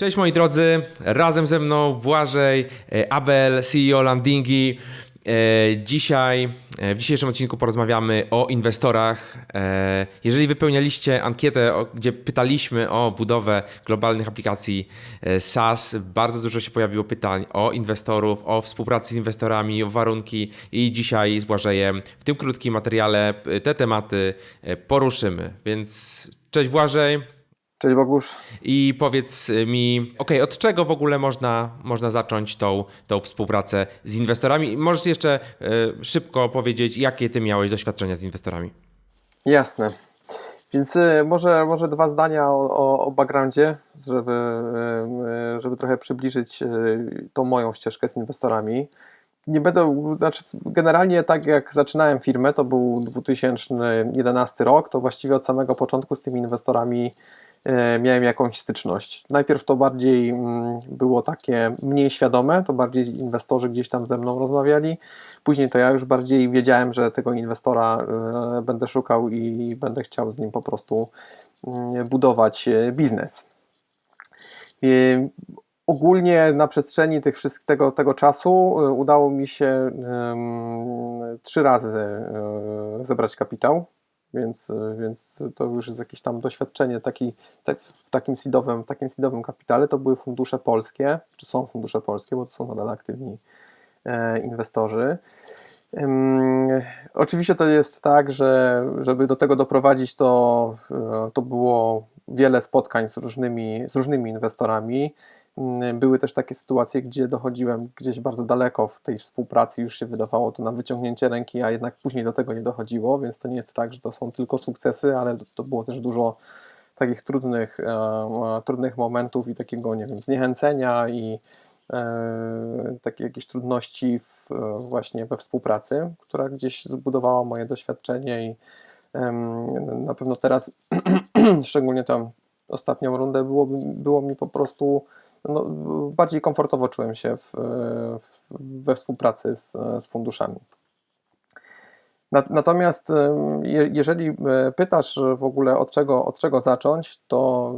Cześć moi drodzy, razem ze mną Błażej, e, Abel, CEO Landingi. E, Dzisiaj, e, w dzisiejszym odcinku porozmawiamy o inwestorach. Jeżeli wypełnialiście ankietę, gdzie pytaliśmy o budowę globalnych aplikacji SaaS, bardzo dużo się pojawiło pytań o inwestorów, o współpracę z inwestorami, o warunki i dzisiaj z Błażejem w tym krótkim materiale te tematy poruszymy. Więc cześć Błażej. Cześć Bogusz. I powiedz mi, okej, od czego w ogóle można, można zacząć tą, tą współpracę z inwestorami? Możesz jeszcze e, szybko powiedzieć, jakie ty miałeś doświadczenia z inwestorami? Jasne. Więc y, może, może dwa zdania o, o, o backgroundzie, żeby, y, y, żeby trochę przybliżyć y, tą moją ścieżkę z inwestorami. Nie będę, znaczy generalnie tak jak zaczynałem firmę, to był 2011 rok, to właściwie od samego początku z tymi inwestorami y, miałem jakąś styczność. Najpierw to bardziej mm, było takie mniej świadome, to bardziej inwestorzy gdzieś tam ze mną rozmawiali. Później to ja już bardziej wiedziałem, że tego inwestora y, będę szukał i będę chciał z nim po prostu y, budować y, biznes. Ogólnie na przestrzeni tych wszystkich, tego, czasu udało mi się trzy razy zebrać kapitał, więc, y, więc to już jest jakieś tam doświadczenie taki, tak, w takim seedowym, w takim seedowym kapitale. To były fundusze polskie, czy są fundusze polskie, bo to są nadal aktywni e, inwestorzy. Oczywiście to jest tak, że żeby do tego doprowadzić, to, e, to było wiele spotkań z różnymi, z różnymi inwestorami. Ym, Były też takie sytuacje, gdzie dochodziłem gdzieś bardzo daleko w tej współpracy, już się wydawało to na wyciągnięcie ręki, a jednak później do tego nie dochodziło, więc to nie jest tak, że to są tylko sukcesy, ale to było też dużo takich trudnych, e, e, trudnych momentów i takiego, nie wiem, zniechęcenia i e, takie jakieś trudności w, e, właśnie we współpracy, która gdzieś zbudowała moje doświadczenie i na pewno teraz, szczególnie tam ostatnią rundę, było, było mi po prostu no, bardziej komfortowo czułem się w, w, we współpracy z, z funduszami. Nat- Natomiast jeżeli e, pytasz w ogóle od czego, od czego zacząć, to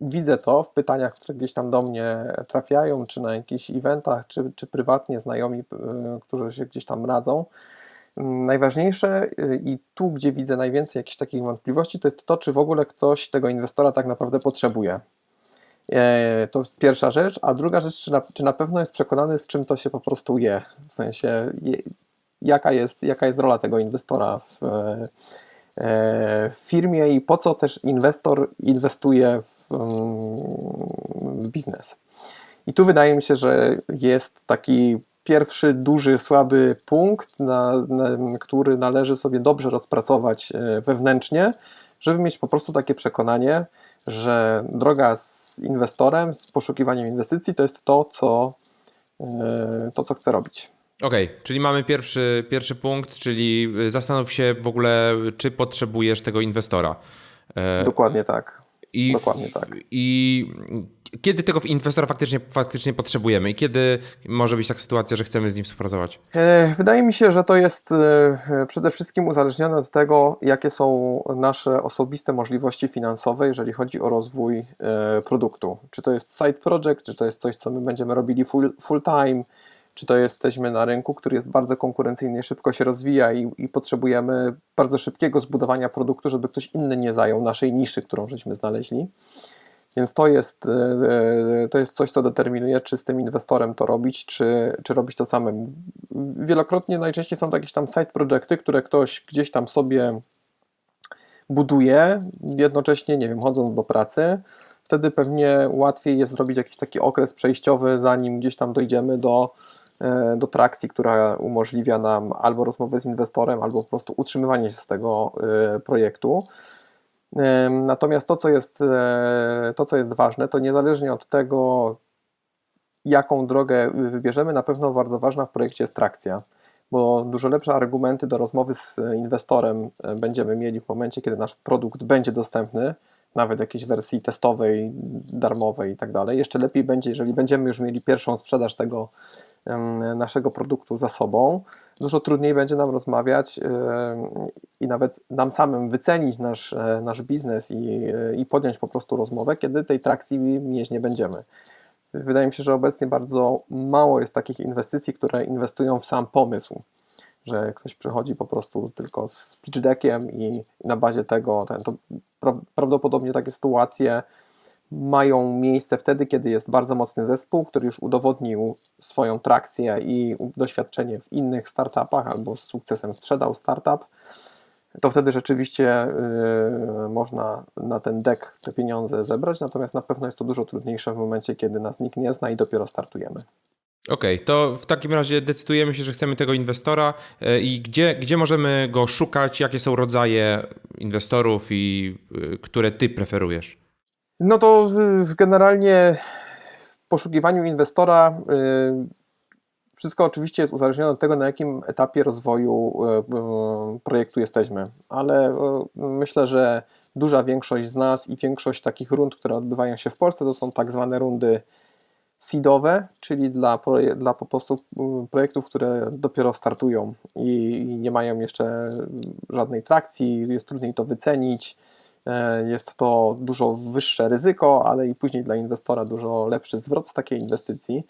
widzę to w pytaniach, które gdzieś tam do mnie trafiają, czy na jakichś eventach, czy, czy prywatnie znajomi, e, którzy się gdzieś tam radzą. Najważniejsze e, i tu, gdzie widzę najwięcej jakichś takich wątpliwości, to jest to, czy w ogóle ktoś tego inwestora tak naprawdę potrzebuje. E, To jest pierwsza rzecz, a druga rzecz, czy na, czy na pewno jest przekonany, z czym to się po prostu je. W sensie, jaka, jest, jaka jest rola tego inwestora w, e, w firmie i po co też inwestor inwestuje w, w biznes. I tu wydaje mi się, że jest taki pierwszy duży, słaby punkt, na, na, który należy sobie dobrze rozpracować e, wewnętrznie, żeby mieć po prostu takie przekonanie, że droga z inwestorem, z poszukiwaniem inwestycji to jest to, co, e, to, co chcę robić. Okej, czyli mamy pierwszy, pierwszy punkt, czyli y, zastanów się w ogóle, czy potrzebujesz tego inwestora. E, Dokładnie tak. I, dokładnie tak. I kiedy tego inwestora faktycznie, faktycznie potrzebujemy i kiedy może być taka sytuacja, że chcemy z nim współpracować? E, Wydaje mi się, że to jest e, przede wszystkim uzależnione od tego, jakie są nasze osobiste możliwości finansowe, jeżeli chodzi o rozwój e, produktu. Czy to jest side project, czy to jest coś, co my będziemy robili full, full time, czy to jesteśmy na rynku, który jest bardzo konkurencyjny, szybko się rozwija i, i potrzebujemy bardzo szybkiego zbudowania produktu, żeby ktoś inny nie zajął naszej niszy, którą żeśmy znaleźli. Więc to jest, e, to jest coś, co determinuje, czy z tym inwestorem to robić, czy, czy robić to samemu. Wielokrotnie najczęściej są to jakieś tam side projekty, które ktoś gdzieś tam sobie buduje, jednocześnie, nie wiem, chodząc do pracy. Wtedy pewnie łatwiej jest zrobić jakiś taki okres przejściowy, zanim gdzieś tam dojdziemy do, e, do trakcji, która umożliwia nam albo rozmowę z inwestorem, albo po prostu utrzymywanie się z tego e, projektu. Natomiast to co, jest, e, to, co jest ważne, to niezależnie od tego, jaką drogę wybierzemy, na pewno bardzo ważna w projekcie jest trakcja, bo dużo lepsze argumenty do rozmowy z inwestorem e, będziemy mieli w momencie, kiedy nasz produkt będzie dostępny, nawet jakiejś wersji testowej, darmowej i tak dalej. Jeszcze lepiej będzie, jeżeli będziemy już mieli pierwszą sprzedaż tego naszego produktu za sobą. Dużo trudniej będzie nam rozmawiać i nawet nam samym wycenić nasz, e, nasz biznes i, e, i podjąć po prostu rozmowę, kiedy tej trakcji mieć nie będziemy. Wydaje mi się, że obecnie bardzo mało jest takich inwestycji, które inwestują w sam pomysł że ktoś przychodzi po prostu tylko z pitch deckiem i na bazie tego, ten, to pra- prawdopodobnie takie sytuacje mają miejsce wtedy, kiedy jest bardzo mocny zespół, który już udowodnił swoją trakcję i doświadczenie w innych startupach albo z sukcesem sprzedał startup, to wtedy rzeczywiście yy, można na ten deck te pieniądze zebrać, natomiast na pewno jest to dużo trudniejsze w momencie, kiedy nas nikt nie zna i dopiero startujemy. Okej, to w takim razie decydujemy się, że chcemy tego inwestora e, i gdzie, gdzie możemy go szukać, jakie są rodzaje inwestorów i y, które ty preferujesz? No to w- generalnie w poszukiwaniu inwestora y, wszystko oczywiście jest uzależnione od tego, na jakim etapie rozwoju y, projektu jesteśmy, ale y, myślę, że duża większość z nas i większość takich rund, które odbywają się w Polsce, to są tak zwane rundy seedowe, czyli dla, dla po prostu projektów, które dopiero startują i nie mają jeszcze żadnej trakcji, jest trudniej to wycenić. E, Jest to dużo wyższe ryzyko, ale i później dla inwestora dużo lepszy zwrot z takiej inwestycji.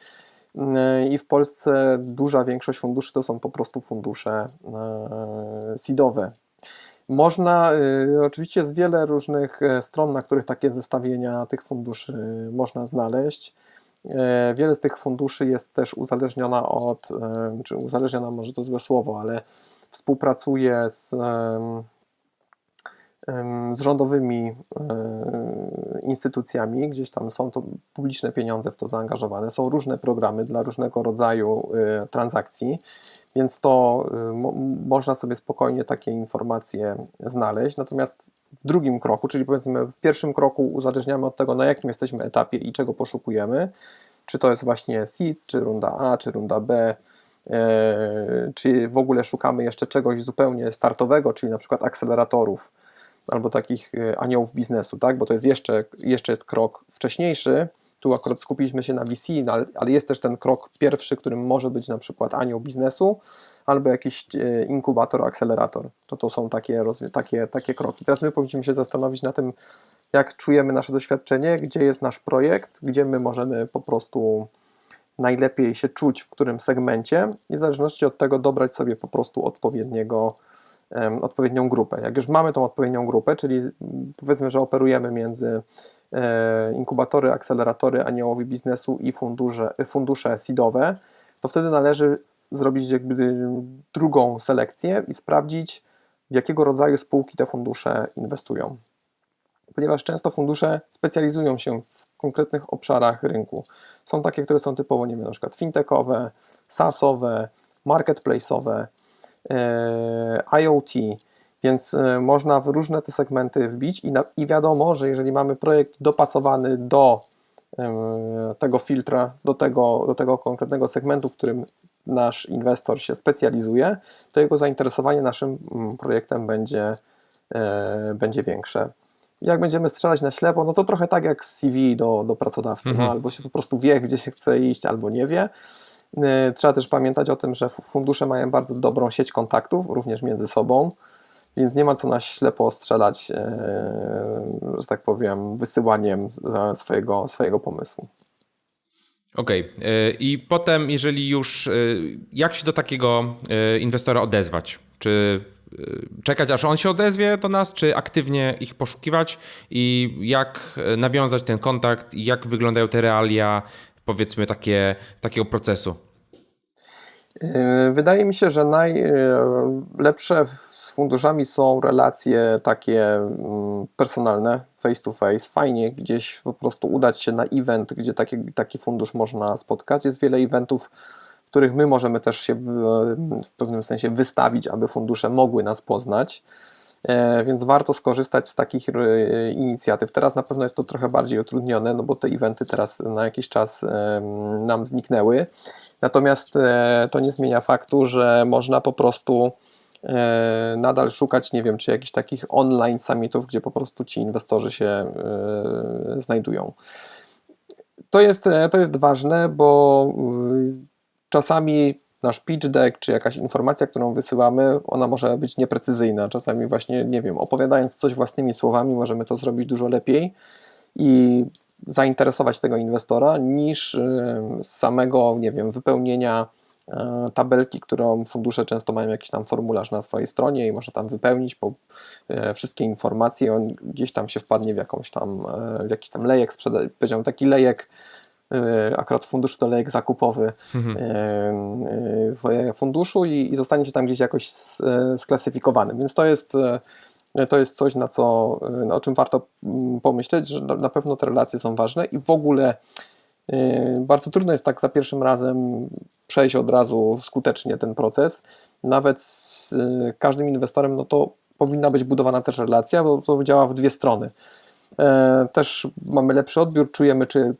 E, I w Polsce duża większość funduszy to są po prostu fundusze e, seedowe. Można, oczywiście jest wiele różnych stron, na których takie zestawienia tych funduszy można znaleźć. Wiele z tych funduszy jest też uzależniona od, czy uzależniona może to złe słowo, ale współpracuje z, z rządowymi e, instytucjami, gdzieś tam są to publiczne pieniądze w to zaangażowane, są różne programy dla różnego rodzaju e, transakcji, więc to e, mo, można sobie spokojnie takie informacje znaleźć. Natomiast w drugim kroku, czyli powiedzmy w pierwszym kroku uzależniamy od tego, na jakim jesteśmy etapie i czego poszukujemy, czy to jest właśnie seed, czy runda A, czy runda B, czy w ogóle szukamy jeszcze czegoś zupełnie startowego, czyli na przykład akceleratorów albo takich e, aniołów biznesu, tak? bo to jest jeszcze, jeszcze jest krok wcześniejszy. Tu akurat skupiliśmy się na VC, no ale, ale jest też ten krok pierwszy, którym może być na przykład anioł biznesu albo jakiś e, inkubator, akcelerator. To to są takie, takie, takie kroki. Teraz my powinniśmy się zastanowić na tym, jak czujemy nasze doświadczenie, gdzie jest nasz projekt, gdzie my możemy po prostu najlepiej się czuć w którym segmencie i w zależności od tego dobrać sobie po prostu odpowiedniego, odpowiednią grupę. Jak już mamy tą odpowiednią grupę, czyli powiedzmy, że operujemy między e, inkubatory, akceleratory aniołowi biznesu i fundusze, fundusze seedowe, to wtedy należy zrobić jakby drugą selekcję i sprawdzić, w jakiego rodzaju spółki te fundusze inwestują ponieważ często fundusze specjalizują się w konkretnych obszarach rynku. Są takie, które są typowo, nie wiem, na przykład fintechowe, SaaSowe, marketplace'owe, IoT, więc e, można w różne te segmenty wbić i, na, i wiadomo, że jeżeli mamy projekt dopasowany do e, tego filtra, do tego, do tego konkretnego segmentu, w którym nasz inwestor się specjalizuje, to jego zainteresowanie naszym mm, projektem będzie, e, będzie większe jak będziemy strzelać na ślepo, no to trochę tak jak z CV do, do pracodawcy, Mhm. no, albo się po prostu wie, gdzie się chce iść, albo nie wie. Yy, Trzeba też pamiętać o tym, że fundusze mają bardzo dobrą sieć kontaktów, również między sobą, więc nie ma co na ślepo strzelać, yy, że tak powiem, wysyłaniem e, swojego, swojego pomysłu. Okej, e, i potem, jeżeli już, e, jak się do takiego e, inwestora odezwać? Czy e, czekać, aż on się odezwie do nas, czy aktywnie ich poszukiwać i jak e, nawiązać ten kontakt i jak wyglądają te realia, powiedzmy, takie, takiego procesu? Yy, Wydaje mi się, że najlepsze z funduszami są relacje takie mm, personalne, face to face. Fajnie gdzieś po prostu udać się na event, gdzie taki, taki fundusz można spotkać. Jest wiele eventów, w których my możemy też się w, w pewnym sensie wystawić, aby fundusze mogły nas poznać. E, Więc warto skorzystać z takich e, inicjatyw. Teraz na pewno jest to trochę bardziej utrudnione, no bo te eventy teraz na jakiś czas nam zniknęły. Natomiast e, to nie zmienia faktu, że można po prostu nadal szukać, nie wiem, czy jakichś takich online summitów, gdzie po prostu ci inwestorzy się znajdują. To jest, to jest ważne, bo czasami nasz pitch deck, czy jakaś informacja, którą wysyłamy, ona może być nieprecyzyjna. Czasami właśnie, nie wiem, opowiadając coś własnymi słowami, możemy to zrobić dużo lepiej i zainteresować tego inwestora niż samego, nie wiem, wypełnienia e, tabelki, którą fundusze często mają jakiś tam formularz na swojej stronie i można tam wypełnić po, e, wszystkie informacje, on gdzieś tam się wpadnie w jakąś tam, e, w jakiś tam lejek sprzeda, powiedziałbym taki lejek, akurat fundusz to lejek zakupowy Mhm. e, e, w funduszu i, i zostanie się tam gdzieś jakoś e, sklasyfikowany, więc to jest e, to jest coś, na co, e, o czym warto mm, pomyśleć, że na pewno te relacje są ważne i w ogóle e, bardzo trudno jest tak za pierwszym razem przejść od razu skutecznie ten proces. Nawet z e, każdym inwestorem, no to powinna być budowana też relacja, bo to działa w dwie strony. E, Też mamy lepszy odbiór, czujemy, czy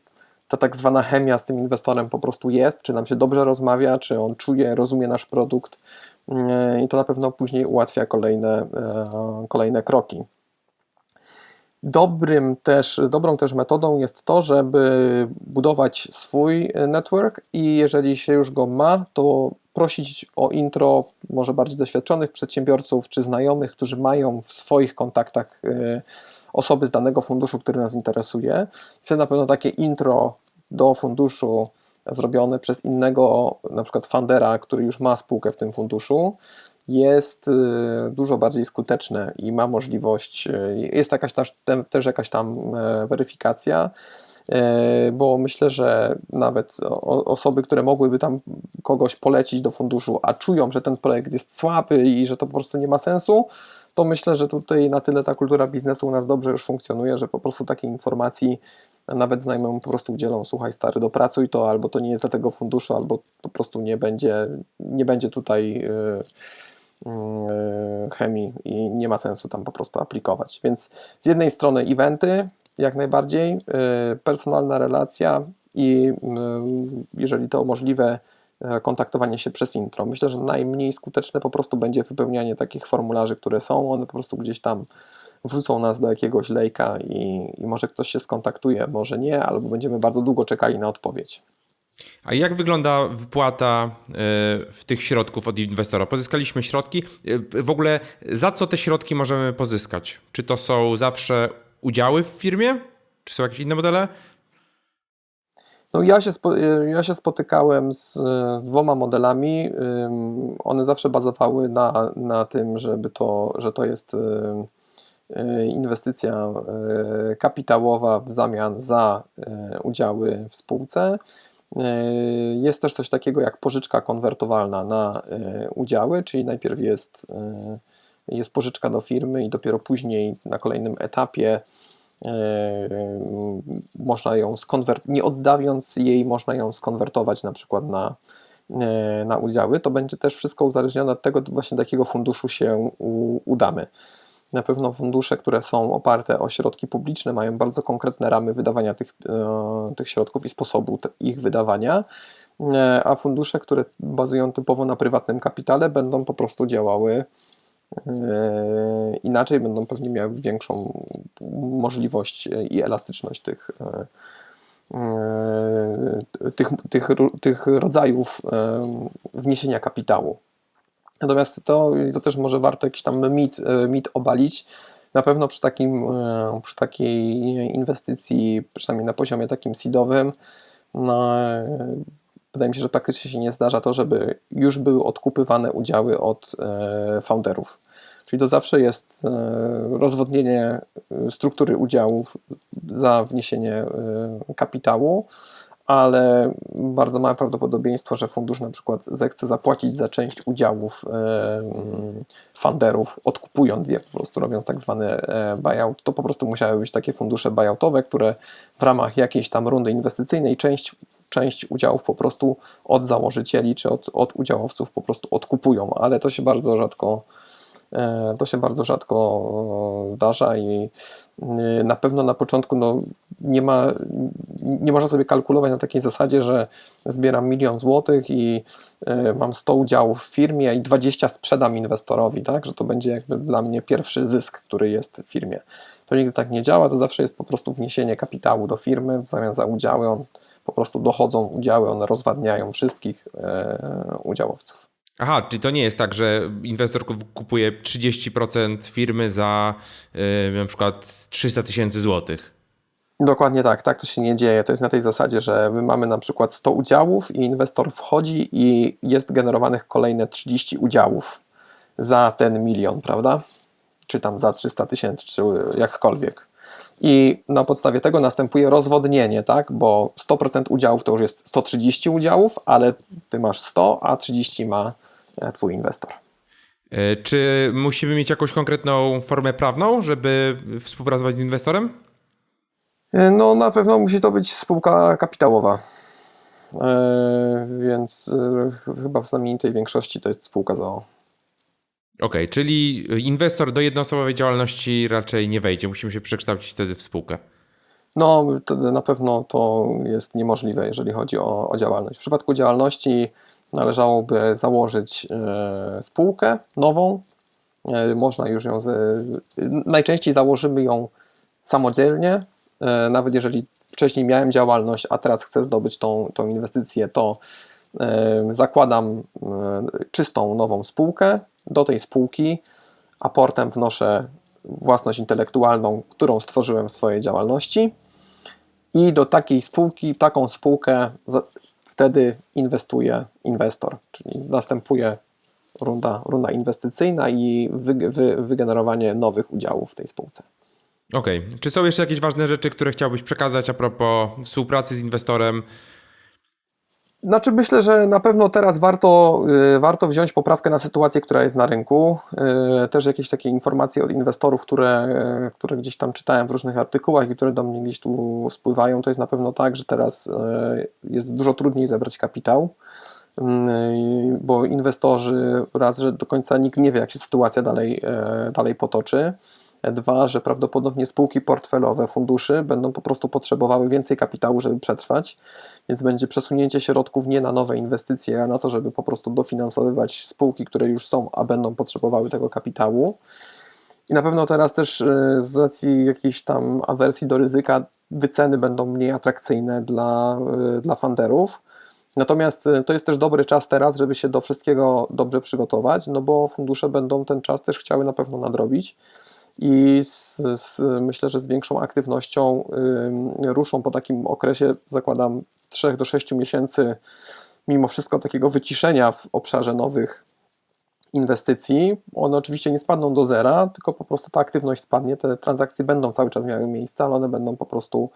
ta tak zwana chemia z tym inwestorem po prostu jest, czy nam się dobrze rozmawia, czy on czuje, rozumie nasz produkt e, i to na pewno później ułatwia kolejne, e, kolejne kroki. Dobrym też, dobrą też metodą jest to, żeby budować swój network i jeżeli się już go ma, to prosić o intro może bardziej doświadczonych przedsiębiorców czy znajomych, którzy mają w swoich kontaktach e, osoby z danego funduszu, który nas interesuje. Wtedy na pewno takie intro do funduszu zrobione przez innego, na przykład fundera, który już ma spółkę w tym funduszu, jest y, dużo bardziej skuteczne i ma możliwość, y, jest jakaś też, te- też jakaś tam e, weryfikacja, e, bo myślę, że nawet osoby, które mogłyby tam kogoś polecić do funduszu, a czują, że ten projekt jest słaby i że to po prostu nie ma sensu, to myślę, że tutaj na tyle ta kultura biznesu u nas dobrze już funkcjonuje, że po prostu takiej informacji nawet znajomemu po prostu udzielą, słuchaj stary, dopracuj to, albo to nie jest dla tego funduszu, albo po prostu nie będzie, nie będzie tutaj y, y, chemii i nie ma sensu tam po prostu aplikować. Więc z jednej strony eventy, jak najbardziej, y, personalna relacja i y, jeżeli to możliwe, kontaktowanie się przez intro. Myślę, że najmniej skuteczne po prostu będzie wypełnianie takich formularzy, które są, one po prostu gdzieś tam wrzucą nas do jakiegoś lejka i, i może ktoś się skontaktuje, może nie, albo będziemy bardzo długo czekali na odpowiedź. A jak wygląda wypłata e, w tych środków od inwestora? Pozyskaliśmy środki. E, W ogóle za co te środki możemy pozyskać? Czy to są zawsze udziały w firmie? Czy są jakieś inne modele? No ja się, spo, ja się spotykałem z, z dwoma modelami. One zawsze bazowały na, na tym, żeby to, że to jest ym, y, inwestycja y, kapitałowa w zamian za y, udziały w spółce. Y, Jest też coś takiego jak pożyczka konwertowalna na y, udziały, czyli najpierw jest, y, jest pożyczka do firmy i dopiero później na kolejnym etapie można ją skonwertować, nie oddawiąc jej, można ją skonwertować na przykład na, e, na udziały. To będzie też wszystko uzależnione od tego, właśnie do jakiego funduszu się udamy. Na pewno fundusze, które są oparte o środki publiczne, mają bardzo konkretne ramy wydawania tych, e, tych środków i sposobu ich wydawania, e, a fundusze, które bazują typowo na prywatnym kapitale, będą po prostu działały e, inaczej, będą pewnie miały większą możliwość i elastyczność tych, e, tych, tych, tych rodzajów e, wniesienia kapitału. Natomiast to, to też może warto jakiś tam mit, mit obalić. Na pewno przy, takim, przy takiej inwestycji, przynajmniej na poziomie takim seedowym, no, wydaje mi się, że praktycznie się nie zdarza to, żeby już były odkupywane udziały od e, founderów. Czyli to zawsze jest e, rozwodnienie e, struktury udziałów za wniesienie kapitału, ale bardzo małe prawdopodobieństwo, że fundusz na przykład zechce zapłacić za część udziałów mm, funderów, odkupując je, po prostu robiąc tak zwany buyout. To po prostu musiały być takie fundusze buyoutowe, które w ramach jakiejś tam rundy inwestycyjnej część, część udziałów po prostu od założycieli czy od, od udziałowców po prostu odkupują, ale to się bardzo rzadko E, To się bardzo rzadko e, zdarza i e, na pewno na początku no, nie, ma, nie można sobie kalkulować na takiej zasadzie, że zbieram milion złotych i mam 100 udziałów w firmie i 20 sprzedam inwestorowi, tak? że to będzie jakby dla mnie pierwszy zysk, który jest w firmie. To nigdy tak nie działa, to zawsze jest po prostu wniesienie kapitału do firmy w zamian za udziały. On, po prostu dochodzą udziały, one rozwadniają wszystkich e, udziałowców. Aha, czyli to nie jest tak, że inwestor kup- kupuje 30% firmy za yy, na przykład 300 tysięcy złotych. Dokładnie tak, tak to się nie dzieje. To jest na tej zasadzie, że my mamy na przykład 100 udziałów i inwestor wchodzi i jest generowanych kolejne 30 udziałów za ten milion, prawda? Czy tam za 300 tysięcy, czy jakkolwiek. I na podstawie tego następuje rozwodnienie, tak? Bo 100% udziałów to już jest 130 udziałów, ale ty masz 100, a 30 ma e, twój inwestor. Yy, czy musimy mieć jakąś konkretną formę prawną, żeby współpracować z inwestorem? E, No, na pewno musi to być spółka kapitałowa. E, więc e, chyba w znamienitej większości to jest spółka ZOO. Okej, czyli inwestor do jednoosobowej działalności raczej nie wejdzie. Musimy się przekształcić wtedy w spółkę. No, na pewno to jest niemożliwe, jeżeli chodzi o, o działalność. W przypadku działalności należałoby założyć e, spółkę nową. E, można już ją. Z, najczęściej założymy ją samodzielnie. E, nawet jeżeli wcześniej miałem działalność, a teraz chcę zdobyć tą, tą inwestycję, to e, zakładam e, czystą nową spółkę. Do tej spółki aportem wnoszę własność intelektualną, którą stworzyłem w swojej działalności i do takiej spółki, taką spółkę wtedy inwestuje inwestor, czyli następuje runda, runda inwestycyjna i wy, wy, wygenerowanie nowych udziałów w tej spółce. Okej, czy są jeszcze jakieś ważne rzeczy, które chciałbyś przekazać a propos współpracy z inwestorem? Znaczy myślę, że na pewno teraz warto, y, warto wziąć poprawkę na sytuację, która jest na rynku. Y, Też jakieś takie informacje od inwestorów, które, y, które gdzieś tam czytałem w różnych artykułach i które do mnie gdzieś tu spływają. To jest na pewno tak, że teraz jest dużo trudniej zebrać kapitał, bo inwestorzy raz, że do końca nikt nie wie, jak się sytuacja dalej, dalej potoczy. Dwa, że prawdopodobnie spółki portfelowe funduszy będą po prostu potrzebowały więcej kapitału, żeby przetrwać, więc będzie przesunięcie środków nie na nowe inwestycje, a na to, żeby po prostu dofinansowywać spółki, które już są, a będą potrzebowały tego kapitału. I na pewno teraz też y, z racji jakiejś tam awersji do ryzyka wyceny będą mniej atrakcyjne dla, y, dla funderów. Natomiast y, to jest też dobry czas teraz, żeby się do wszystkiego dobrze przygotować, no bo fundusze będą ten czas też chciały na pewno nadrobić i z, z, myślę, że z większą aktywnością ym, ruszą po takim okresie, zakładam, 3 do 6 miesięcy, mimo wszystko takiego wyciszenia w obszarze nowych inwestycji. One oczywiście nie spadną do zera, tylko po prostu ta aktywność spadnie. Te transakcje będą cały czas miały miejsce, ale one będą po prostu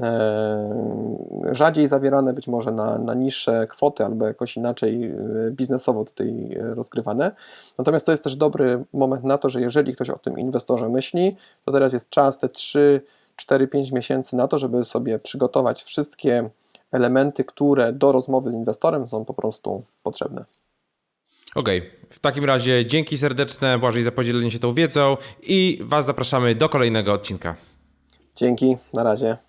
e, rzadziej zawierane, być może na, na niższe kwoty albo jakoś inaczej e, biznesowo tutaj rozgrywane. Natomiast to jest też dobry moment na to, że jeżeli ktoś o tym inwestorze myśli, to teraz jest czas te 3, 4, 5 miesięcy na to, żeby sobie przygotować wszystkie elementy, które do rozmowy z inwestorem są po prostu potrzebne. Okej, w takim razie dzięki serdeczne Błażej za podzielenie się tą wiedzą i Was zapraszamy do kolejnego odcinka. Dzięki, na razie.